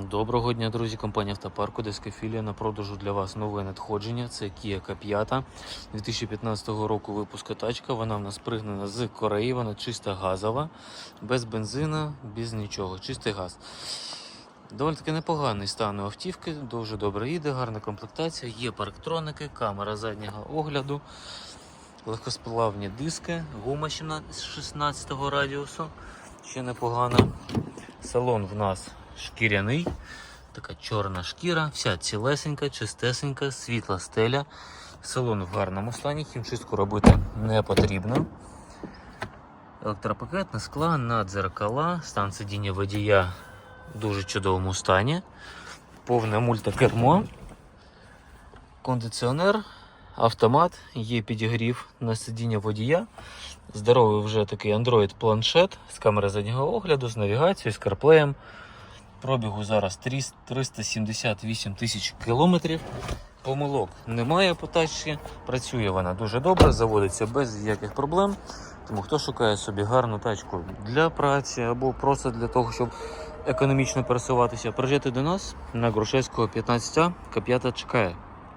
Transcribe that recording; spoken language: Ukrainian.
Доброго дня, друзі. Компанія Автопарку Дескафілія на продажу для вас нове надходження. Це Kia K5 2015 року випуску тачка. Вона в нас пригнана з Кореї, вона чиста газова, без бензина, без нічого, чистий газ. Доволі таки непоганий стан автівки, дуже добре їде, гарна комплектація, є парктроники, камера заднього огляду, легкосплавні диски, гума 16 радіусу, ще непогана. Салон в нас шкіряний, така чорна шкіра, вся цілесенька, чистесенька, світла стеля. Салон в гарному стані, хімчистку робити не потрібно. Електропакетне скла, надзеркала, стан сидіння водія в дуже чудовому стані. Повне мультикермо, кондиціонер, автомат, є підігрів на сидіння водія. Здоровий вже такий Android планшет з камери заднього огляду, з навігацією, з CarPlay. Пробігу зараз 300 378 тисяч кілометрів. Помилок немає по тачці. Працює вона дуже добре, заводиться без ніяких проблем. Тому хто шукає собі гарну тачку для праці або просто для того, щоб економічно пересуватися, приїжджайте до нас на Грушевського 15 К5 чекає.